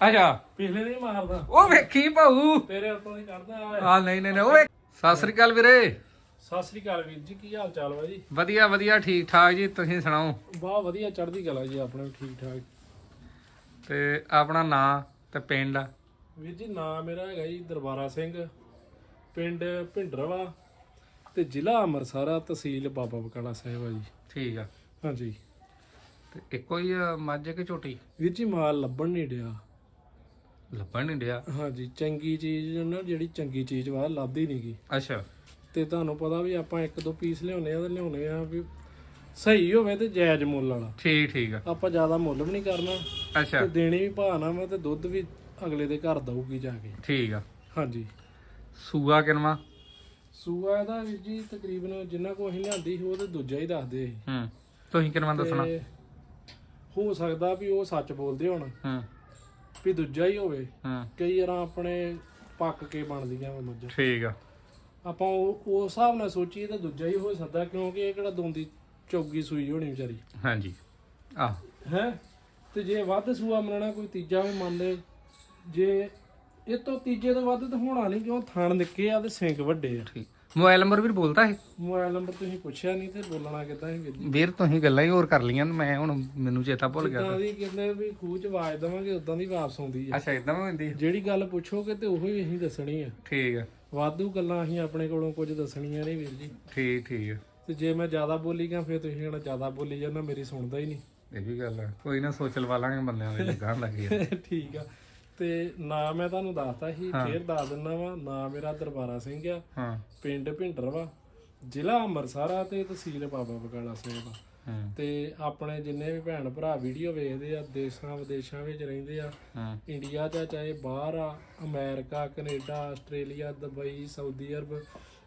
ਅੱਛਾ। ਪਿਛਲੇ ਨਹੀਂ ਮਾਰਦਾ। ਉਹ ਵੇਖੀ ਭਾਊ। ਤੇਰੇ ਉੱਤੋਂ ਦੀ ਕਰਦਾ ਆ ਆ ਨਹੀਂ ਨਹੀਂ ਨਹੀਂ ਓਏ ਸਤਿ ਸ੍ਰੀ ਅਕਾਲ ਵੀਰੇ। ਸਤਿ ਸ੍ਰੀ ਅਕਾਲ ਵੀਰ ਜੀ ਕੀ ਹਾਲ ਚਾਲ ਵਾ ਜੀ? ਵਧੀਆ ਵਧੀਆ ਠੀਕ ਠਾਕ ਜੀ ਤੁਸੀਂ ਸੁਣਾਓ? ਬਹੁਤ ਵਧੀਆ ਚੜ੍ਹਦੀ ਕਲਾ ਜੀ ਆਪਣੇ ਠੀਕ ਠਾਕ। ਤੇ ਆਪਣਾ ਨਾਂ ਤੇ ਪਿੰਡ? ਵੀਰ ਜੀ ਨਾਮ ਮੇਰਾ ਹੈਗਾ ਜੀ ਦਰਬਾਰਾ ਸਿੰਘ ਪਿੰਡ ਭਿੰਡਰਵਾ ਤੇ ਜ਼ਿਲ੍ਹਾ ਅੰਮ੍ਰਿਤਸਰ ਤਹਿਸੀਲ ਬਾਬਾ ਬਕਾਲਾ ਸਾਹਿਬ ਆ ਜੀ। ਠੀਕ ਆ। ਹਾਂਜੀ। ਤੇ ਇੱਕੋ ਹੀ ਮੱਝ ਕਿ ਝੋਟੀ? ਵੀਰ ਜੀ ਮਾਲ ਲੱਭਣ ਨਹੀਂ ਡਿਆ। ਲੱਭਣ ਨਹੀਂ ਡਿਆ। ਹਾਂਜੀ ਚੰਗੀ ਚੀਜ਼ ਨਾ ਜਿਹੜੀ ਚੰਗੀ ਚੀਜ਼ ਵਾ ਲੱਭਦੀ ਨਹੀਂਗੀ ਅੱਛਾ। ਤੇ ਤੁਹਾਨੂੰ ਪਤਾ ਵੀ ਆਪਾਂ ਇੱਕ ਦੋ ਪੀਸ ਲਿਆਉਨੇ ਆ ਤੇ ਲਿਆਉਨੇ ਆ ਵੀ ਸਹੀ ਹੋਵੇ ਤੇ ਜਾਇਜ਼ ਮੁੱਲ ਵਾਲਾ। ਠੀਕ ਠੀਕ ਆ। ਆਪਾਂ ਜ਼ਿਆਦਾ ਮੁੱਲ ਵੀ ਨਹੀਂ ਕਰਨਾ। ਅੱਛਾ। ਤੇ ਦੇਣੀ ਵੀ ਭਾਣਾ ਵਾ ਤੇ ਦੁੱਧ ਵੀ ਅਗਲੇ ਦੇ ਘਰ ਦਊਗੀ ਜਾ ਕੇ। ਠੀਕ ਆ। ਹਾਂਜੀ। ਸੂਆ ਕਿਨਵਾ? ਸੂਆ ਇਹਦਾ ਵੀਰ ਜੀ ਤਕਰੀਬਨ ਜਿੰਨਾ ਕੋ ਅਸੀਂ ਲਿਆਂਦੀ ਸੀ ਉਹ ਤੇ ਦੂਜਾ ਹੀ ਦੱਸਦੇ ਸੀ। ਹੂੰ। ਤੁਸੀਂ ਕਿਨਵਾ ਦੱਸਣਾ? ਹੋ ਸਕਦਾ ਵੀ ਉਹ ਸੱਚ ਬੋਲਦੇ ਹੋਣ। ਹੂੰ। ਵੀ ਦੂਜਾ ਹੀ ਹੋਵੇ ਹੂੰ। ਕਈ ਵਾਰਾਂ ਆਪਣੇ ਪੱਕ ਕੇ ਬਣਦੀਆਂ ਵਾ ਮੱਝਾਂ। ਠੀਕ ਆ। ਆਪਾਂ ਉਹ ਉਸ ਹਿਸਾਬ ਨਾਲ ਸੋਚੀਏ ਤਾਂ ਦੂਜਾ ਹੀ ਹੋ ਸਕਦਾ ਕਿਉਂਕਿ ਇਹ ਕਿਹੜਾ ਦੋਂਦੀ ਚੌਗੀ ਸੂਈ ਹੋਣੀ ਵਿਚਾਰੀ। ਹਾਂਜੀ। ਆ। ਹੈ? ਤੇ ਜੇ ਵੱਧ ਸੂਆ ਮੰਨਣਾ ਕੋਈ ਤੀਜਾ ਵੀ ਮੰਨ ਲੇ ਜੇ ਇਹ ਤੋਂ ਤੀਜੇ ਤੋਂ ਵੱਧ ਤਾਂ ਹੋਣਾ ਨਹੀਂ ਕਿਉਂ? ਥਣ ਨਿੱਕੇ ਆ ਤੇ ਸਿੰਗ ਵੱਡੇ ਆ। ਠੀਕ। ਮੋਬਾਈਲ ਨੰਬਰ ਵੀ ਬੋਲਦਾ ਹੈ ਮੋਬਾਈਲ ਨੰਬਰ ਤੁਸੀਂ ਪੁੱਛਿਆ ਨਹੀਂ ਤੇ ਬੋਲਣਾ ਕਿੱਦਾਂ ਹੈ ਵੀਰ ਜੀ? ਵੀਰ ਤੁਸੀਂ ਗੱਲਾਂ ਹੀ ਹੋਰ ਕਰ ਲੀਆਂ ਤੇ ਮੈਂ ਹੁਣ ਮੈਨੂੰ ਚੇਤਾ ਭੁੱਲ ਗਿਆ ਜਿੱਦਾਂ ਦੀ ਕਹਿੰਦੇ ਵੀ ਖੂਹ ਚ ਆਵਾਜ਼ ਦਵਾਂਗੇ ਉਦਾਂ ਦੀ ਵਾਪਸ ਆਉਂਦੀ ਹੈ ਅੱਛਾ ਇਦਾਂ ਹੁੰਦੀ ਜਿਹੜੀ ਗੱਲ ਪੁੱਛੋਗੇ ਤੇ ਉਹੀ ਅਸੀਂ ਦੱਸਣੀ ਆ। ਠੀਕ ਆ। ਵਾਧੂ ਗੱਲਾਂ ਅਸੀਂ ਆਪਣੇ ਕੋਲੋਂ ਕੁਝ ਦੱਸਣੀਆਂ ਨਹੀਂ ਵੀਰ ਜੀ। ਠੀਕ ਠੀਕ ਆ। ਤੇ ਜੇ ਮੈਂ ਜ਼ਿਆਦਾ ਬੋਲੀ ਗਿਆ ਫਿਰ ਤੁਸੀਂ ਕਹਿਣਾ ਜ਼ਿਆਦਾ ਬੋਲੀ ਜਾਂਦਾ ਮੇਰੀ ਸੁਣਦਾ ਹੀ ਨਹੀਂ। ਇਹ ਵੀ ਗੱਲ ਆ। ਕੋਈ ਨਾ ਸੋਚ ਲਵਾ ਲਾਂਗੇ ਬੰਦਿਆਂ ਦੇ ਲੱਗਾ ਲੱਗੇ ਠੀਕ ਆ। ਤੇ ਨਾਂ ਮੈਂ ਤੁਹਾਨੂੰ ਦੱਸਤਾ ਸੀ ਫੇਰ ਦੱਸ ਦਿੰਦਾ ਵਾ ਨਾਂ ਮੇਰਾ ਦਰਬਾਰਾ ਸਿੰਘ ਆ ਹਾਂ। ਪਿੰਡ ਭਿੰਡਰ ਵਾ। ਜ਼ਿਲ੍ਹਾ ਅੰਮ੍ਰਿਤਸਰ ਆ ਤੇ ਤਹਿਸੀਲ ਬਾਬਾ ਬਕਾਲਾ ਸਾਹਿਬ ਆ। ਤੇ ਆਪਣੇ ਜਿੰਨੇ ਵੀ ਭੈਣ ਭਰਾ ਵੀਡੀਓ ਵੇਖਦੇ ਆ ਦੇਸ਼ਾਂ ਵਿਦੇਸ਼ਾਂ ਵਿੱਚ ਰਹਿੰਦੇ ਆ ਇੰਡੀਆ 'ਚ ਚਾਹੇ ਬਾਹਰ ਆ America Canada Australia Dubai Saudi Arab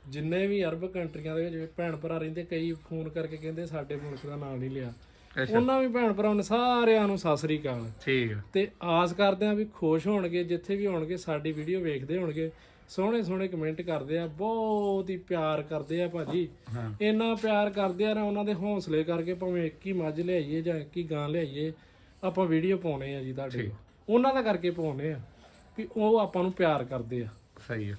ਜਿੰਨੇ ਵੀ ਅਰਬ ਕੰਟਰੀਆਂ ਦੇ ਵਿੱਚ ਭੈਣ ਭਰਾ ਰਹਿੰਦੇ ਕਈ ਫੋਨ ਕਰਕੇ ਕਹਿੰਦੇ ਸਾਡੇ ਮੁਲਕ ਦਾ ਨਾਮ ਨਹੀਂ ਲਿਆ। ਉਹਨਾਂ ਵੀ ਭੈਣ ਭਰਾਵਾਂ ਨੇ ਸਾਰਿਆਂ ਨੂੰ ਸਤਿ ਸ੍ਰੀ ਅਕਾਲ। ਠੀਕ ਆ। ਤੇ ਆਸ ਕਰਦੇ ਆ ਵੀ ਖੁਸ਼ ਹੋਣਗੇ ਜਿੱਥੇ ਵੀ ਹੋਣਗੇ ਸਾਡੀ ਵੀਡੀਓ ਵੇਖਦੇ ਹੋਣਗੇ। ਸੋਹਣੇ ਸੋਹਣੇ ਕਮੈਂਟ ਕਰਦੇ ਆ ਬਹੁਤ ਹੀ ਪਿਆਰ ਕਰਦੇ ਆ ਭਾਜੀ। ਇੰਨਾ ਪਿਆਰ ਕਰਦੇ ਆ ਨਾ ਉਹਨਾਂ ਦੇ ਹੌਸਲੇ ਕਰਕੇ ਭਾਵੇਂ ਇੱਕ ਹੀ ਮੱਝ ਲਿਆਈਏ ਜਾਂ ਇੱਕ ਹੀ ਗਾਂ ਲਿਆਈਏ ਆਪਾਂ ਵੀਡੀਓ ਪਾਉਣੇ ਆ ਜੀ ਤੁਹਾਡੇ ਕੋਲ। ਉਹਨਾਂ ਦਾ ਕਰਕੇ ਪਾਉਣੇ ਆ ਵੀ ਉਹ ਆਪਾਂ ਨੂੰ ਪਿਆਰ ਕਰਦੇ ਆ। ਸਹੀ ਆ।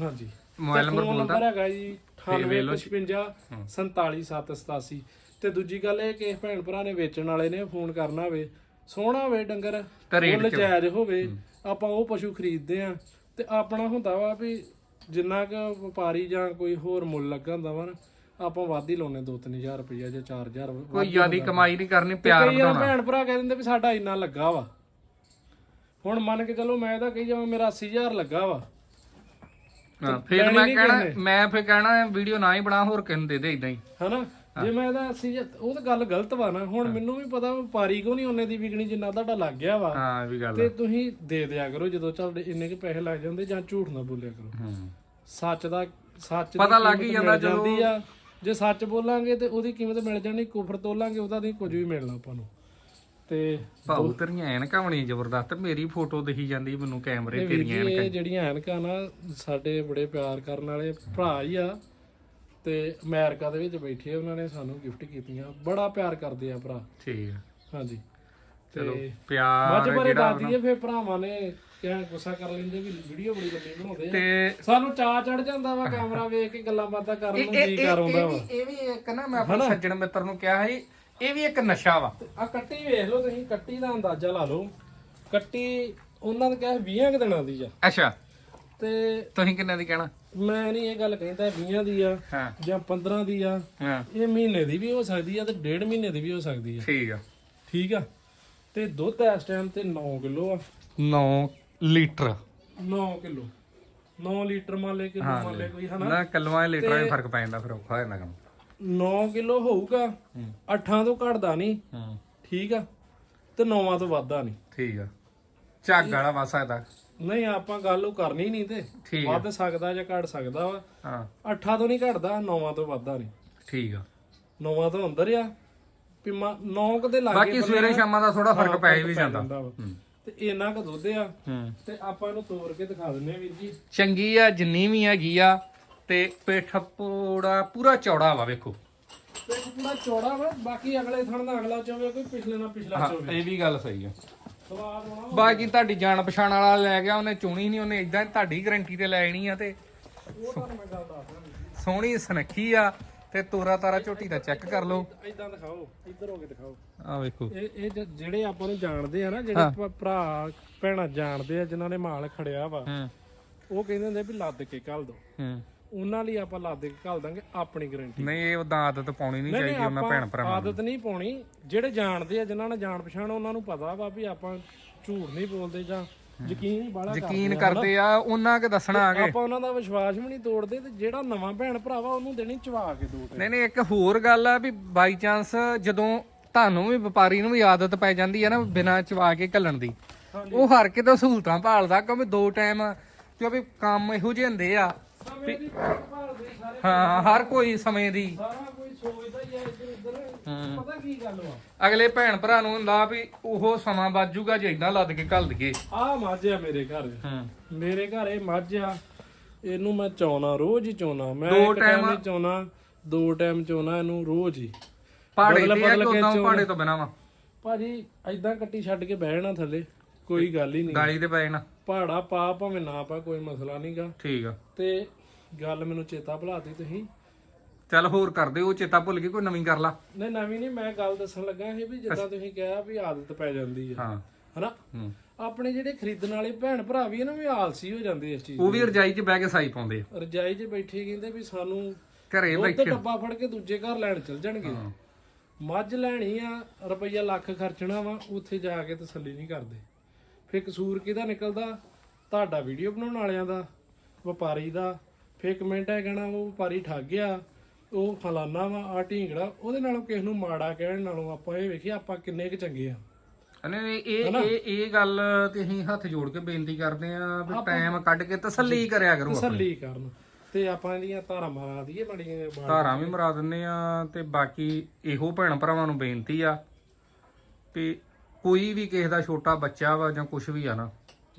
ਹਾਂਜੀ। ਮੋਬਾਈਲ ਨੰਬਰ ਨੰਬਰ ਹੈਗਾ ਜੀ ਵੇਖ ਲਓ 9855 47787 ਤੇ ਦੂਜੀ ਗੱਲ ਇਹ ਕਿ ਭੈਣ ਭਰਾ ਨੇ ਵੇਚਣ ਵਾਲੇ ਨੇ ਫੋਨ ਕਰਨਾ ਹੋਵੇ ਸੋਹਣਾ ਹੋਵੇ ਡੰਗਰ ਤਾਂ ਮੁੱਲ ਜਾਇਜ਼ ਹੋਵੇ ਆਪਾਂ ਉਹ ਪਸ਼ੂ ਖਰੀਦਦੇ ਆ ਤੇ ਆਪਣਾ ਹੁੰਦਾ ਵਾ ਵੀ ਜਿੰਨਾ ਕੁ ਵਪਾਰੀ ਜਾਂ ਕੋਈ ਹੋਰ ਮੁੱਲ ਲੱਗਾ ਹੁੰਦਾ ਵਾ ਨਾ ਆਪਾਂ ਵੱਧ ਹੀ ਲਾਉਨੇ 2-3000 ਰੁਪਈਆ ਜਾਂ 4000 ਕੋਈ ਜ਼ਿਆਦੀ ਕਮਾਈ ਨਹੀਂ ਕਰਨੀ ਪਿਆਰ ਕਈ ਵਧਾਉਣਾ। ਭੈਣ ਭਰਾ ਕਹਿ ਦਿੰਦੇ ਵੀ ਸਾਡਾ ਇੰਨਾ ਲੱਗਾ ਵਾ। ਹੁਣ ਮੰਨ ਕੇ ਚਲੋ ਮੈਂ ਤਾਂ ਕਹੀ ਜਾਵਾਂ ਮੇਰਾ 80000 ਲੱਗਾ ਵਾ। ਹਾਂ ਫਿਰ ਮੈਂ ਕਹਿਣਾ ਮੈਂ ਫਿਰ ਕਹਿਣਾ ਵੀਡੀਓ ਨਾ ਹੀ ਬਣਾ ਹੋਰ ਕਿਨ ਦੇ ਦੇ ਇਦਾਂ ਹੀ। ਹਨਾ? ਜੇ ਮੈਂ ਇਹਦਾ 80000 ਉਹ ਤਾਂ ਗੱਲ ਗਲਤ ਵਾ ਨਾ। ਹੁਣ ਮੈਨੂੰ ਵੀ ਪਤਾ ਵਪਾਰੀ ਕੋ ਨਹੀਂ ਉਹਨੇ ਦੀ ਵਿਕਣੀ ਜਿੰਨਾ ਤੁਹਾਡਾ ਲੱਗ ਗਿਆ ਵਾ। ਹਾਂ ਵੀ ਗੱਲ ਤੇ ਤੁਸੀਂ ਦੇ ਦਿਆ ਕਰੋ ਜਦੋਂ ਤੁਹਾਡੇ ਇੰਨੇ ਕੁ ਪੈਸੇ ਲੱਗ ਜਾਂਦੇ ਜਾਂ ਝੂਠ ਨਾ ਬੋਲਿਆ ਕਰੋ। ਹੂੰ। ਸੱਚ ਦਾ ਸੱਚ ਪਤਾ ਲੱਗ ਹੀ ਜਾਂਦਾ ਜਾਂਦੀ ਆ। ਜੇ ਸੱਚ ਬੋਲਾਂਗੇ ਤੇ ਉਹਦੀ ਕੀਮਤ ਮਿਲ ਜਾਣੀ ਕੁਫਰ ਤੋਲਾਂਗੇ ਉਹਦਾ ਨਹੀਂ ਕੁਝ ਵੀ ਮਿਲਣਾ ਆਪਾਂ ਨੂੰ। ਤੇ ਭਾਉ ਤੇਰੀਆਂ ਐਨਕਾਂ ਬਣੀਆਂ ਜ਼ਬਰਦਸਤ ਮੇਰੀ ਫੋਟੋ ਦਿਖੀ ਜਾਂਦੀ ਮੈਨੂੰ ਕੈਮਰੇ ਤੇਰੀਆਂ ਇਹ ਜਿਹੜੀਆਂ ਐਨਕਾਂ ਨਾ ਸਾਡੇ ਬੜੇ ਪਿਆਰ ਕਰਨ ਵਾਲੇ ਭਰਾ ਹੀ ਆ। ਤੇ ਅਮਰੀਕਾ ਦੇ ਵਿੱਚ ਬੈਠੇ ਆ, ਉਹਨਾਂ ਨੇ ਸਾਨੂੰ ਗਿਫਟ ਕੀਤੀਆਂ। ਬੜਾ ਪਿਆਰ ਕਰਦੇ ਆ ਭਰਾ। ਠੀਕ ਆ। ਹਾਂਜੀ। ਚਲੋ ਪਿਆਰ ਮੱਝ ਬਾਰੇ ਦੱਸ ਦਈਏ ਫਿਰ ਭਰਾਵਾਂ ਨੇ ਕਿਹਾ ਗੁੱਸਾ ਕਰ ਲੈਂਦੇ ਵੀ ਵੀਡੀਓ ਬੜੀ ਲੰਬੀ ਬਣਾਉਂਦੇ ਆ। ਤੇ ਸਾਨੂੰ ਚਾਹ ਚੜ ਜਾਂਦਾ ਵਾ ਕੈਮਰਾ ਵੇਖ ਕੇ ਗੱਲਾਂ ਬਾਤਾਂ ਕਰਨ ਨੂੰ ਜੀ ਕਰ ਆਉਂਦਾ ਵਾ ਇਹ ਵੀ ਇੱਕ ਨਾ ਮੈਂ ਆਪਣੇ ਸੱਜਣ ਮਿੱਤਰ ਨੂੰ ਕਿਹਾ ਸੀ ਇਹ ਵੀ ਇੱਕ ਨਸ਼ਾ ਵਾ। ਆ ਕੱਟੀ ਵੇਖ ਲਓ ਤੁਸੀਂ ਕੱਟੀ ਦਾ ਅੰਦਾਜ਼ਾ ਲਾ ਲਓ। ਕੱਟੀ ਉਹਨਾਂ ਨੇ ਕਿਹਾ 20 ਕੁ ਦਿਨਾਂ ਦੀ ਆ। ਅੱਛਾ। ਤੇ ਤੁਸੀਂ ਕਿੰਨੇ ਦੀ ਕਹਿਣਾ? ਮੈਂ ਨਹੀਂ ਇਹ ਗੱਲ ਕਹਿੰਦਾ 20 ਦੀ ਆ ਹਾਂ। ਜਾਂ 15 ਦੀ ਆ ਹਾਂ। ਇਹ ਮਹੀਨੇ ਦੀ ਵੀ ਹੋ ਸਕਦੀ ਆ ਤੇ ਡੇਢ ਮਹੀਨੇ ਦੀ ਵੀ ਹੋ ਸਕਦੀ ਆ। ਠੀਕ ਆ। ਠੀਕ ਆ? ਤੇ ਦੁੱਧ ਇਸ ਟਾਈਮ ਤੇ 9 ਕਿਲੋ ਆ। 9 ਲੀਟਰ। 9 ਕਿਲੋ। 9 ਲੀਟਰ ਮੰਨ ਲੈ ਕਿਲੋ ਮੰਨ ਲੈ ਕੋਈ ਹਨਾ? ਨਾ ਕਲਮਾਂ ਲੀਟਰਾਂ ਦੇ ਫ਼ਰਕ ਪੈ ਜਾਂਦਾ ਫਿਰ ਔਖਾ ਹੋ ਜਾਂਦਾ ਕੰਮ। 9 ਕਿਲੋ ਹੋਊਗਾ 8 ਤੋਂ ਘਟਦਾ ਨਹੀਂ ਹੂੰ। ਠੀਕ ਆ? ਤੇ 9 ਤੋਂ ਵੱਧਦਾ ਨਹੀਂ ਠੀਕ ਆ। ਝੱਗ ਵਾਲਾ ਵਾ ਸਕਦਾ ਨਹੀਂ ਆਪਾਂ ਗੱਲ ਉਹ ਕਰਨੀ ਨਹੀਂ ਤੇ। ਠੀਕ ਆ। ਵੱਧ ਸਕਦਾ ਜਾਂ ਘਟ ਸਕਦਾ ਵਾ। ਹਾਂ। 8 ਤੋਂ ਨਹੀਂ ਘਟਦਾ 9 ਤੋਂ ਵੱਧਦਾ ਨਹੀਂ। ਠੀਕ ਆ। 9 ਤੋਂ ਅੰਦਰ ਆ। ਵੀ 9 ਕਦੇ ਲੱਗੇ ਬਾਕੀ ਸਵੇਰੇ ਸ਼ਾਮਾਂ ਦਾ ਥੋੜਾ ਫ਼ਰਕ ਪੈ ਵੀ ਜਾਂਦਾ। ਤੇ ਇੰਨਾ ਕੁ ਦੁੱਧ ਆ। ਹੂੰ। ਤੇ ਆਪਾਂ ਇਹਨੂੰ ਤੋੜ ਕੇ ਦਿਖਾ ਦਿੰਨੇ ਆ ਵੀਰ ਜੀ। ਚੰਗੀ ਆ ਜਿੰਨੀ ਵੀ ਹੈਗੀ ਆ ਤੇ ਪਿੱਠ ਪੂੜਾ ਪੂਰਾ ਚੌੜਾ ਵਾ ਵੇਖੋ। ਤੇ ਪੂਰਾ ਚੌੜਾ ਵਾ। ਬਾਕੀ ਅਗਲੇ ਥਣ ਦਾ ਅਗਲਾ ਚਾਵੇ ਕੋਈ ਪਿਛਲੇ ਨਾਲ ਪਿਛਲਾ ਚਾਵੇ। ਇਹ ਵੀ ਗੱਲ ਸਹੀ ਆ। ਬਾਕੀ ਤੁਹਾਡੀ ਜਾਣ ਪਛਾਣ ਵਾਲਾ ਲੈ ਗਿਆ ਉਹਨੇ ਚੁਣੀ ਨਹੀਂ ਉਹਨੇ ਇਦਾਂ ਤੁਹਾਡੀ ਗਾਰੰਟੀ ਤੇ ਲੈਣੀ ਆ ਤੇ ਸੋਹਣੀ ਸੁਨੱਖੀ ਆ ਤੇ ਤੋਰਾ ਤਾਰਾ ਝੋਟੀ ਦਾ ਚੈੱਕ ਕਰ ਲਓ। ਇਦਾਂ ਦਿਖਾਓ ਇੱਧਰ ਹੋ ਕੇ ਦਿਖਾਓ। ਆ ਵੇਖੋ। ਇਹ ਇਹ ਜ- ਜਿਹੜੇ ਆਪਾਂ ਨੂੰ ਜਾਣਦੇ ਆ ਨਾ ਜਿਹੜੇ ਭ- ਭਰਾ ਭੈਣਾਂ ਜਾਣਦੇ ਆ ਜਿਨ੍ਹਾਂ ਨੇ ਮਾਲ ਖੜਿਆ ਵਾ ਹੂੰ। ਉਹ ਕਹਿੰਦੇ ਹੁੰਦੇ ਵੀ ਲੱਦ ਕੇ ਘੱਲ ਦੋ। ਹੂੰ। ਉਹਨਾਂ ਲਈ ਆਪਾਂ ਲੱਦ ਕੇ ਘੱਲ ਦਾਂਗੇ ਆਪਣੀ ਗਾਰੰਟੀ ਨਹੀਂ ਇਹ ਉਦਾਂ ਆਦਤ ਪਾਉਣੀ ਨਹੀਂ ਚਾਹੀਦੀ ਉਹਨਾਂ ਭੈਣ ਭਰਾਵਾਂ ਨੂੰ। ਆਦਤ ਨਹੀਂ ਪਾਉਣੀ। ਜਿਹੜੇ ਜਾਣਦੇ ਆ ਜਿਨ੍ਹਾਂ ਨੇ ਜਾਣ ਪਛਾਣ ਉਹਨਾਂ ਨੂੰ ਪਤਾ ਵਾ ਵੀ ਆਪਾਂ ਝੂਠ ਨਹੀਂ ਬੋਲਦੇ ਜਾਂ ਯਕੀਨ ਹੀ ਬਾਲਾ ਯਕੀਨ ਕਰਦੇ ਆ ਉਹਨਾਂ ਕੇ ਦੱਸਣਾ ਆ ਕੇ। ਆਪਾਂ ਉਹਨਾਂ ਦਾ ਵਿਸ਼ਵਾਸ ਵੀ ਨਹੀਂ ਤੋੜਦੇ ਤੇ ਜਿਹੜਾ ਨਵਾਂ ਭੈਣ ਭਰਾਵਾ ਉਹਨੂੰ ਦੇਣੀ ਚਵਾ ਕੇ ਦੋ ਨਹੀਂ ਨਹੀਂ ਇੱਕ ਹੋਰ ਗੱਲ ਆ ਵੀ ਬਾਈ ਚਾਂਸ ਜਦੋਂ ਤੁਹਾਨੂੰ ਵੀ ਵਪਾਰੀ ਨੂੰ ਵੀ ਆਦਤ ਪੈ ਜਾਂਦੀ ਹੈ ਨਾ ਬਿਨਾਂ ਚਵਾ ਕੇ ਘੱਲਣ ਦੀ ਉਹ ਹਰ ਕਿਤੇ ਸਹੂਲਤਾਂ ਭਾਲਦਾ ਕਿਉਂਕਿ ਦੋ ਟਾਈਮ ਕਿਉਂਕਿ ਕੰਮ ਇਹੋ ਜਿਹੇ ਹੁੰਦੇ ਆ ਸਮੇਂ ਦੀ ਭਾਲਦੇ ਸਾਰੇ ਹਾਂ ਹਰ ਕੋਈ ਸਮੇਂ ਦੀ। ਸਾਰਾ ਕੋਈ ਸੋਚਦਾ ਹੀ ਆ ਇੱਧਰ ਉੱਧਰ। ਪਤਾ ਕੀ ਗੱਲ ਵਾ? ਅਗਲੇ ਭੈਣ ਭਰਾ ਨੂੰ ਹੁੰਦਾ ਵੀ ਉਹ ਸਮਾਂ ਬਾਜੂਗਾ ਜੇ ਇਦਾਂ ਲੱਦ ਕੇ ਘੱਲ ਦਈਏ। ਆਹ ਮੱਝ ਆ ਮੇਰੇ ਘਰ। ਹੂੰ। ਮੇਰੇ ਘਰ ਇਹ ਮੱਝ ਆ। ਇਹਨੂੰ ਮੈਂ ਚਾਉਣਾ ਰੋਜ਼ ਹੀ ਚਾਉਣਾ ਮੈਂ ਦੋ ਇੱਕ ਟਾਈਮ ਨਹੀਂ ਚਾਉਣਾ ਦੋ ਟਾਈਮ ਚਾਉਣਾ ਇਹਨੂੰ ਰੋਜ਼ ਹੀ। ਪਹਾੜੇ ਤੇ ਆ ਕਿ ਕੇ ਉਦਾਂ ਚੋਣ। ਪਹਾੜੇ ਤੋਂ ਬਿਨਾਂ ਵਾ। ਭਾਜੀ ਐਦਾਂ ਕੱਟੀ ਛੱਡ ਕੇ ਬਹਿ ਜਾਣਾ ਥੱਲੇ ਕੋਈ ਗੱਲ ਹੀ ਨਹੀਂ। ਗਾਲੀ ਤੇ ਪੈ ਜਾਣਾ। ਪਹਾੜਾ ਪਾ ਭਾਵੇਂ ਨਾ ਪਾ ਕੋਈ ਮਸਲਾ ਨਹੀਂਗਾ ਠੀਕ ਆ। ਤੇ ਗੱਲ ਮੈਨੂੰ ਚੇਤਾ ਭੁਲਾਤੀ ਤੁਸੀਂ। ਚੱਲ ਹੋਰ ਕਰਦੇ ਉਹ ਚੇਤਾ ਭੁੱਲ ਗਈ ਕੋਈ ਨਵੀਂ ਕਰ ਲਾ। ਨਹੀਂ ਨਵੀਂ ਨਹੀਂ ਮੈਂ ਗੱਲ ਦੱਸਣ ਲੱਗਾ ਇਹ ਵੀ ਜਿੱਦਾਂ ਤੁਸੀਂ ਕਿਹਾ ਵੀ ਆਦਤ ਪੈ ਜਾਂਦੀ ਆ। ਹਾਂ। ਹਨਾ? ਹੂੰ। ਆਪਣੇ ਜਿਹੜੇ ਖਰੀਦਣ ਵਾਲੇ ਭੈਣ ਭਰਾ ਵੀ ਆ ਨਾ ਵੀ ਆਲਸੀ ਹੋ ਜਾਂਦੇ ਇਸ ਚੀਜ਼ ਉਹ ਵੀ ਰਜਾਈ 'ਚ ਬਹਿ ਕੇ ਸਾਈ ਪਾਉਂਦੇ ਆ। ਰਜਾਈ 'ਚ ਬੈਠੇ ਕਹਿੰਦੇ ਵੀ ਸਾਨੂੰ ਘਰੇ ਬੈਠੇ। ਡੱਬਾ ਫੜ ਕੇ ਦੂਜੇ ਘਰ ਲੈਣ ਚਲ ਜਾਣਗੇ। ਮੱਝ ਲੈਣੀ ਆ ਰੁਪਈਆ ਲੱਖ ਖਰਚਣਾ ਵਾ ਉੱਥੇ ਜਾ ਕੇ ਤਸੱਲੀ ਨਹੀਂ ਕਰਦੇ। ਫੇਰ ਕਸੂਰ ਕਿਹਦਾ ਨਿਕਲਦਾ? ਤੁਹਾਡਾ ਵੀਡੀਓ ਬਣਾਉਣ ਵਾਲਿਆਂ ਦਾ ਵਪਾਰੀ ਦਾ ਫੇਰ ਕਮੈਂਟ ਹੈ ਕਹਿਣਾ ਉਹ ਵਪਾਰੀ ਠੱਗ ਗਿਆ ਉਹ ਫਲਾਨਾ ਵਾ ਆ ਢੀਂਗੜਾ ਉਹਦੇ ਨਾਲੋਂ ਕਿਸ ਨੂੰ ਮਾੜਾ ਕਹਿਣ ਨਾਲੋਂ ਆਪਾਂ ਇਹ ਵੇਖੀਏ ਆਪਾਂ ਕਿੰਨੇ ਕੁ ਚੰਗੇ ਆ। ਨਹੀਂ ਇਹ ਇਹ ਇਹ ਗੱਲ ਤੇ ਅਸੀਂ ਹੱਥ ਜੋੜ ਕੇ ਬੇਨਤੀ ਕਰਦੇ ਆ ਵੀ ਟਾਈਮ ਕੱਢ ਕੇ ਤਸੱਲੀ ਕਰਿਆ ਕਰੋ ਤਸੱਲੀ ਕਰਨ। ਤੇ ਆਪਾਂ ਇਹਦੀਆਂ ਧਾਰਾਂ ਮਾਰਾ ਦਈਏ ਬੜੀਆਂ ਧਾਰਾਂ ਵੀ ਮਰਾ ਦਿੰਨੇ ਆ ਤੇ ਬਾਕੀ ਇਹੋ ਭੈਣ ਭਰਾਵਾਂ ਨੂੰ ਬੇਨਤੀ ਆ ਵੀ ਕੋਈ ਵੀ ਕਿਸੇ ਦਾ ਛੋਟਾ ਬੱਚਾ ਵਾ ਜਾਂ ਕੁਝ ਵੀ ਆ ਨਾ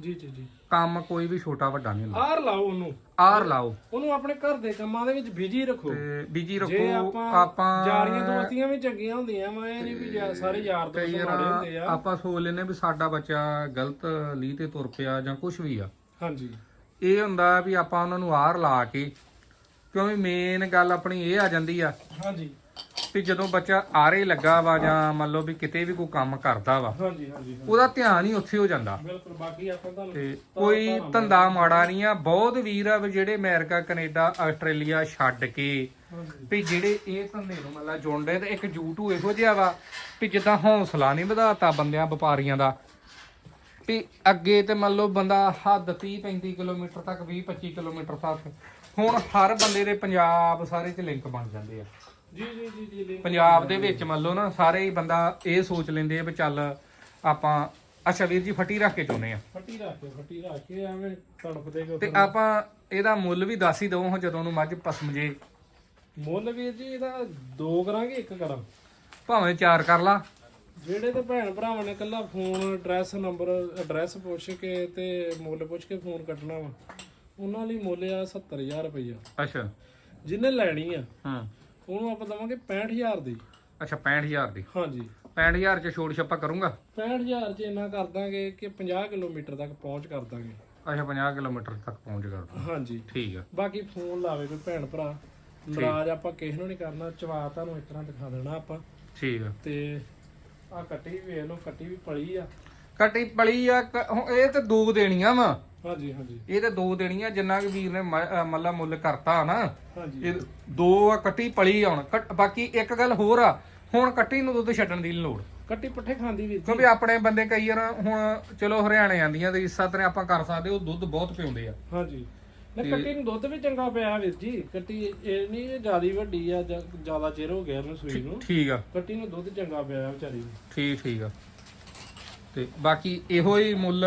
ਜੀ ਜੀ ਜੀ। ਕੰਮ ਕੋਈ ਵੀ ਛੋਟਾ ਵੱਡਾ ਨਹੀਂ ਹੁੰਦਾ। ਆਰ ਲਾਓ ਉਹਨੂੰ। ਆਰ ਲਾਓ। ਉਹਨੂੰ ਆਪਣੇ ਘਰ ਦੇ ਕੰਮਾਂ ਦੇ ਵਿੱਚ ਬਿਜ਼ੀ ਰੱਖੋ। ਤੇ ਬੀਜੀ ਜੇ ਰੱਖੋ ਆਪਾਂ ਆਪਾਂ ਯਾਰੀਆਂ ਦੋਸਤੀਆਂ ਵੀ ਚੰਗੀਆਂ ਹੁੰਦੀਆਂ ਵਾ ਇਹ ਨਹੀਂ ਵੀ ਜਾ- ਸਾਰੇ ਯਾਰ ਦੋਸਤ ਕਈ ਮਾੜੇ ਹੁੰਦੇ ਵਾਰ ਆ। ਆਪਾਂ ਸੋਚ ਲੈਨੇ ਵੀ ਸਾਡਾ ਬੱਚਾ ਗਲਤ ਲੀ ਤੇ ਤੁਰ ਪਿਆ ਜਾਂ ਕੁਝ ਵੀ ਆ। ਹਾਂਜੀ। ਇਹ ਹੁੰਦਾ ਵੀ ਆਪਾਂ ਉਹਨਾਂ ਨੂੰ ਆਰ ਲਾ ਕੇ ਕਿਉਂਕਿ ਮੇਨ ਗੱਲ ਆਪਣੀ ਇਹ ਆ ਜਾਂਦੀ ਆ ਹਾਂਜੀ। ਵੀ ਜਦੋਂ ਬੱਚਾ ਆਰੇ ਲੱਗਾ ਵਾ ਜਾਂ ਮੰਨ ਲਓ ਵੀ ਕਿਤੇ ਵੀ ਕੋਈ ਕੰਮ ਕਰਦਾ ਵਾ ਹਾਂਜੀ ਹਾਂਜੀ ਹਾਂਜੀ। ਉਹਦਾ ਧਿਆਨ ਹੀ ਉੱਥੇ ਹੋ ਜਾਂਦਾ। ਬਿਲਕੁਲ ਬਾਕੀ ਆਪਾਂ ਤੁਹਾਨੂੰ ਤੇ ਕੋਈ ਧੰਦਾ ਮਾੜਾ ਨਹੀਂ ਆ। ਬਹੁਤ ਵੀਰ ਆ ਵੀ ਜਿਹੜੇ ਅਮਰੀਕਾ ਕੈਨੇਡਾ ਆਸਟ੍ਰੇਲੀਆ ਛੱਡ ਕੇ ਵੀ ਜਿਹੜੇ ਇਹ ਧੰਦੇ ਨੂੰ ਮਤਲਬ ਜੁੜਦੇ ਤੇ ਇੱਕ YouTube ਇਹੋ ਜਿਹਾ ਵਾ ਵੀ ਜਿੱਦਾਂ ਹੌਸਲਾ ਨਹੀਂ ਵਧਾਤਾ ਬੰਦਿਆਂ ਵਪਾਰੀਆਂ ਦਾ। ਵੀ ਅੱਗੇ ਤੇ ਮੰਨ ਲਓ ਬੰਦਾ ਹੱਦ 30 35 ਕਿਲੋਮੀਟਰ ਤੱਕ 20 25 ਕਿਲੋਮੀਟਰ ਤੱਕ ਹੁਣ ਹਰ ਬੰਦੇ ਦੇ ਪੰਜਾਬ ਸਾਰੇ ਚ ਲਿੰਕ ਬਣ ਜਾਂਦੇ ਆ। ਜੀ ਜੀ ਜੀ ਜੀ ਲਿੰਕ ਪੰਜਾਬ ਦੇ ਵਿੱਚ ਮੰਨ ਲਓ ਨਾ ਸਾਰੇ ਹੀ ਬੰਦਾ ਇਹ ਸੋਚ ਲੈਂਦੇ ਆ ਵੀ ਚੱਲ ਆਪਾਂ ਅੱਛਾ ਵੀਰ ਜੀ ਫੱਟੀ ਰੱਖ ਕੇ ਚਾਹੁੰਦੇ ਆ। ਫੱਟੀ ਰੱਖ ਕੇ ਫੱਟੀ ਰੱਖ ਕੇ ਐਵੇਂ ਤੜਫਦੇ ਕੋ ਤੇ ਆਪਾਂ ਇਹਦਾ ਮੁੱਲ ਵੀ ਦੱਸ ਹੀ ਦਵਾਂ ਜਦੋਂ ਨੂੰ ਮੱਝ ਪਸਮ ਜੇ ਮੁੱਲ ਵੀਰ ਜੀ ਇਹਦਾ ਦੋ ਕਰਾਂਗੇ ਇੱਕ ਕਰਾਂ। ਭਾਵੇਂ ਚਾਰ ਕਰ ਲਾ। ਜਿਹੜੇ ਤੇ ਭੈਣ ਭਰਾਵਾਂ ਨੇ ਕੱਲਾ ਫੋਨ ਐਡਰੈਸ ਨੰਬਰ ਐਡਰੈਸ ਪੁੱਛ ਕੇ ਤੇ ਮੁੱਲ ਪੁੱਛ ਕੇ ਫੋਨ ਕੱਟਣਾ ਵਾ ਉਹਨਾਂ ਲਈ ਮੁੱਲ ਆ 70000 ਰੁਪਈਆ। ਅੱਛਾ। ਜਿਹਨੇ ਲੈਣੀ ਆ ਹੂੰ। ਉਹਨੂੰ ਆਪਾਂ ਦਵਾਂਗੇ 65000 ਦੀ। ਅੱਛਾ 65000 ਦੀ। ਹਾਂਜੀ। 65000 ਚ ਛੋੜ ਛੱਪਾ ਕਰੂੰਗਾ? 65000 ਚ ਇੰਨਾ ਕਰ ਦਾਂਗੇ ਕਿ 50 ਕਿਲੋਮੀਟਰ ਤੱਕ ਪਹੁੰਚ ਕਰ ਦਾਂਗੇ। ਅੱਛਾ 50 ਕਿਲੋਮੀਟਰ ਤੱਕ ਪਹੁੰਚ ਕਰਦਾ ਹਾਂਜੀ। ਠੀਕ ਆ। ਬਾਕੀ ਫੋਨ ਲਾਵੇ ਕੋਈ ਭੈਣ ਭਰਾ। ਨਾਰਾਜ਼ ਆਪਾਂ ਕਿਸੇ ਨੂੰ ਨਹੀਂ ਕਰਨਾ ਚਵਾ ਤੁਹਾਨੂੰ ਇਸ ਤਰ੍ਹਾਂ ਦਿਖਾ ਦੇਣਾ ਆਪਾਂ। ਠੀਕ ਆ। ਤੇ ਆ ਕੱਟੀ ਵੀ ਵੇਖ ਲਓ ਕੱਟੀ ਵੀ ਪਲੀ ਆ। ਕਟੀ ਪਲੀ ਆ ਕ- ਹੁਣ ਇਹ ਤੇ ਦੋ ਦੇਣੀਆਂ ਵਾ। ਹਾਂਜੀ ਹਾਂਜੀ। ਇਹ ਤੇ ਦੋ ਦੇਣੀਆਂ ਜਿੰਨਾ ਕਿ ਵੀਰ ਨੇ ਮੱਲਾ ਮੁੱਲ ਕਰਤਾ ਨਾ ਹਾਂਜੀ। ਇਹ ਦੋ ਆ ਕੱਟੀ ਪਲੀ ਆ ਹੁਣ। ਕੱਟ- ਬਾਕੀ ਇੱਕ ਗੱਲ ਹੋਰ ਆ ਹੁਣ ਕੱਟੀ ਨੂੰ ਦੁੱਧ ਛੱਡਣ ਦੀ ਲੋੜ। ਕੱਟੀ ਪੱਠੇ ਖਾਂਦੀ ਵੀਰ ਜੀ। ਕਿਉਂਕਿ ਆਪਣੇ ਬੰਦੇ ਕਈ ਵਾਰ ਹੁਣ ਚਲੋ ਹਰਿਆਣੇ ਆਂਦੀਆਂ ਤੇ ਇਸ ਤਰ੍ਹਾਂ ਆਪਾਂ ਕਰ ਸਕਦੇ ਉਹ ਦੁੱਧ ਬਹੁਤ ਪਿਉਂਦੇ ਆ। ਹਾਂਜੀ। ਨਾ ਕੱਟੀ ਨੂੰ ਦੁੱਧ ਵੀ ਚੰਗਾ ਪਿਆ ਵੀਰ ਜੀ। ਕੱਟੀ ਇਹ ਨਹੀਂ ਜਿਆਦੀ ਵੱਡੀ ਆ ਜ਼ਿਆਦਾ ਚਿਰ ਹੋ ਗਿਆ ਇਹਨੂੰ ਸੂਈ ਨੂੰ। ਠੀਕ ਆ। ਕੱਟੀ ਨੂੰ ਦੁੱਧ ਚੰਗਾ ਪਿਆ ਵਿਚਾਰੀ ਨੂੰ। ਠੀਕ ਠੀਕ ਆ। ਤੇ ਬਾਕੀ ਇਹੋ ਹੀ ਮੁੱਲ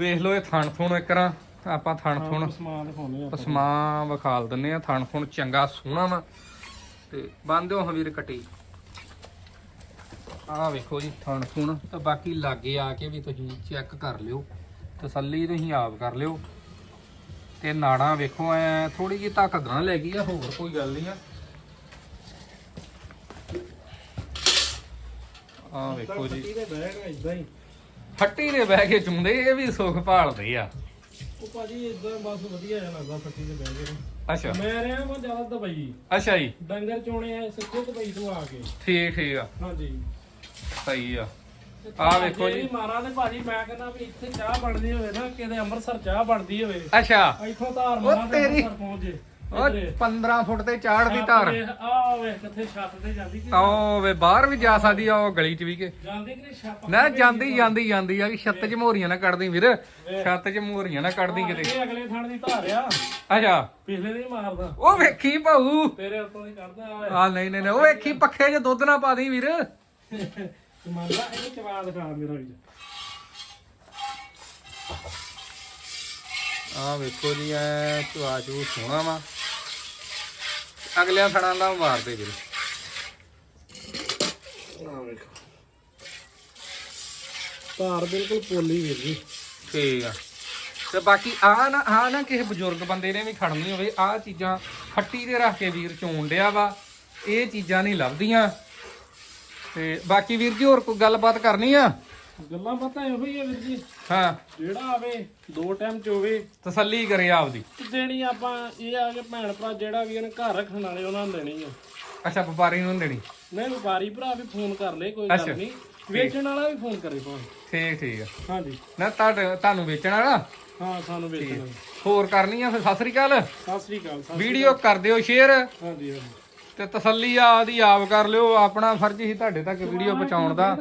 ਵੇਖ ਲਓ ਇਹ ਥਣ ਥੁਣ ਇਕਰਾਂ ਆਪਾਂ ਥਣ ਥੁਣ ਸਮਾਨ ਆ ਵਿਖਾਲ ਦਿੰਨੇ ਆ ਥਣ ਥੁਣ ਚੰਗਾ ਸੋਹਣਾ ਵਾ। ਤੇ ਬੰਦਿਓ ਹਵੀਰ ਕਟੀ। ਆਹ ਵੇਖੋ ਜੀ ਥਣ ਥੁਣ। ਤੇ ਬਾਕੀ ਲਾਗੇ ਆ ਕੇ ਵੀ ਤੁਸੀਂ ਚੈੱਕ ਕਰ ਲਿਓ। ਤਸੱਲੀ ਤੁਸੀਂ ਆਪ ਕਰ ਲਿਓ। ਤੇ ਨਾੜਾਂ ਵੇਖੋ ਐ ਥੋੜੀ ਜਿਹੀ ਤਾਕਤ ਨਾਲ ਲੈ ਗਈ ਆ ਹੋਰ ਕੋਈ ਗੱਲ ਨਹੀਂ ਆ। ਆ ਵੇਖੋ ਜੀ। ਇਦਾਂ ਹੀ। ਫੱਟੀ ਦੇ ਬਹਿ ਕੇ ਚੁੰਦੇ ਇਹ ਵੀ ਸੁੱਖ ਭਾਲਦੇ ਆ। ਉਹ ਭਾਜੀ ਇਦਾਂ ਬਸ ਵਧੀਆ ਜਿਹਾ ਲੱਗਦਾ ਫੱਟੀ ਦੇ ਬੈਗ ਨੂੰ ਅੱਛਾ। ਮੈਂ ਰਿਹਾ ਮੈਂ ਜ਼ਿਆਦਾ ਦਵਾਈ ਅੱਛਾ ਜੀ। ਡੰਗਰ ਚੋਣੇ ਆ ਸਿੱਧੇ ਦਵਾਈ ਤੋਂ ਆ ਕੇ। ਠੀਕ ਠੀਕ ਆ। ਹਾਂਜੀ। ਸਹੀ ਆ। ਵੇਖੋ ਜੀ। ਮਾਰਾਂ ਭਾਜੀ ਮੈਂ ਕਹਿੰਦਾ ਵੀ ਇੱਥੇ ਚਾਹ ਬਣਦੀ ਹੋਵੇ ਨਾ ਕਿਤੇ ਅੰਮ੍ਰਿਤਸਰ ਚਾਹ ਬਣਦੀ ਹੋਵੇ। ਅੱਛਾ। ਇੱਥੋਂ ਧਾਰ ਮਾਰਾਂ ਤੇ ਤੇਰੀ- ਅੰਮ੍ਰਿਤਸਰ ਪਹੁੰਚ ਜੇ। ਉਹ 15 ਫੁੱਟ ਤੇ ਚਾੜਦੀ ਧਾਰ। ਆ ਵੇ ਕਿੱਥੇ ਛੱਤ ਤੇ ਜਾਂਦੀ ਕਿ ਉਹ ਵੇ ਬਾਹਰ ਵੀ ਜਾ ਸਕਦੀ ਆ ਉਹ ਗਲੀ ਚ ਵੀ ਕੇ। ਜਾਂਦੀ ਕਿ ਨਹੀਂ ਛੱਤ ਨਾ ਜਾਂਦੀ ਜਾਂਦੀ ਜਾਂਦੀ ਆ ਕਿ ਛੱਤ ਚ ਮੋਰੀਆਂ ਨਾ ਕੱਢਦੀ ਵੀਰ ਛੱਤ ਚ ਮੋਰੀਆਂ ਨਾ ਕੱਢਦੀ ਕਿਤੇ। ਇਹ ਅਗਲੇ ਥਾਂ ਦੀ ਧਾਰ ਆ। ਅੱਛਾ। ਪਿਛਲੇ ਨਹੀਂ ਮਾਰਦਾ। ਉਹ ਵੇਖੀ ਭਾਊ। ਤੇਰੇ ਉੱਤੋਂ ਦੀ ਕੱਢਦਾ ਆ ਨਹੀਂ ਨਹੀਂ ਨਹੀਂ, ਉਹ ਵੇਖੀ ਪੱਖੇ 'ਚ ਦੁੱਧ ਨਾ ਪਾ ਦੀ ਵੀਰ। ਮੰਨਦਾ ਇਹ ਚਵਾ ਦਿਖਾ ਮੇਰਾ ਵੀ। ਆ ਵੇਖੋ ਜੀ ਐ ਚੁਆ ਚੂ ਸੋਹਣਾ ਵਾ। ਅਗਲਿਆਂ ਥਣਾਂ ਦਾ ਮਾਰਦੇ ਵੀਰ। ਵੇਖੋ। ਧਾਰ ਬਿਲਕੁਲ ਪੋਲੀ ਵੀਰ ਜੀ। ਠੀਕ ਆ। ਤੇ ਬਾਕੀ ਆ ਨਾ ਆ ਨਾ ਕਿਸੇ ਬਜ਼ੁਰਗ ਬੰਦੇ ਨੇ ਵੀ ਖੜਨੀ ਹੋਵੇ ਆ ਚੀਜ਼ਾਂ ਫੱਟੀ ਤੇ ਰੱਖ ਕੇ ਵੀਰ ਚੋਣ ਡਿਆ ਵਾ ਇਹ ਚੀਜ਼ਾਂ ਨਹੀਂ ਲੱਭਦੀਆਂ। ਤੇ ਬਾਕੀ ਵੀਰ ਜੀ ਹੋਰ ਕੋਈ ਗੱਲਬਾਤ ਕਰਨੀ ਆ? ਗੱਲਾਂ ਬਾਤਾਂ ਇਹੋ ਹੀ ਆ ਵੀਰ ਜੀ। ਹਾਂ। ਜਿਹੜਾ ਆਵੇ ਦੋ ਟਾਈਮ ਚ ਹੋਵੇ ਤਸੱਲੀ ਕਰੇ ਆਪਦੀ। ਤੇ ਦੇਣੀ ਆਪਾਂ ਇਹ ਆ ਕਿ ਭੈਣ ਭਰਾ ਜਿਹੜਾ ਵੀ ਇਹਨੇ ਘਰ ਰੱਖਣ ਵਾਲੇ ਉਹਨਾਂ ਨੂੰ ਦੇਣੀ ਆ। ਅੱਛਾ ਵਪਾਰੀ ਨੂੰ ਦੇਣੀ? ਨਹੀਂ ਵਪਾਰੀ ਭਰਾ ਵੀ ਫੋਨ ਕਰ ਲੇ ਕੋਈ ਅੱਛਾ। ਗੱਲ ਨਹੀਂ ਵੇਚਣ ਵਾਲਾ ਵੀ ਫੋਨ ਕਰੇ ਫੋਨ ਠੀਕ ਠੀਕ ਆ। ਹਾਂਜੀ। ਨਾ ਤੁਹਾਡੇ ਤੁਹਾਨੂੰ ਵੇਚਣ ਵਾਲਾ? ਹਾਂ ਸਾਨੂੰ ਵੇਚਣਾ ਹੋਰ ਕਰਨੀ ਆ ਫਿਰ? ਸਤਿ ਸ੍ਰੀ ਅਕਾਲ। ਸਤਿ ਸ੍ਰੀ ਅਕਾਲ ਸਤਿ- ਵੀਡੀਓ ਕਰ ਦਿਓ ਸ਼ੇਅਰ ਹਾਂਜੀ ਹਾਂਜੀ। ਤੇ ਤਸੱਲੀ ਆਦੀ ਆਪ ਕਰ ਲਿਓ। ਆਪਣਾ ਫਰਜ਼ ਹੀ ਤੁਹਾਡੇ ਤੱਕ ਵੀਡੀਓ ਪਹੁੰਚਾਉਣ ਦਾ।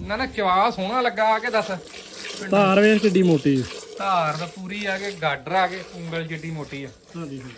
ਨਾ ਨਾ ਚਵਾ ਸੋਹਣਾ ਲੱਗਾ ਆ ਕੇ ਦੱਸ। ਧਾਰ ਵੇਖ ਕਿੱਡੀ ਮੋਟੀ। ਧਾਰ ਤਾਂ ਪੂਰੀ ਆ ਕੇ ਗਾਡਰ ਆ ਕੇ ਉਂਗਲ ਜਿੱਡੀ ਮੋਟੀ ਆ। ਹਾਂਜੀ ਹਾਂਜੀ।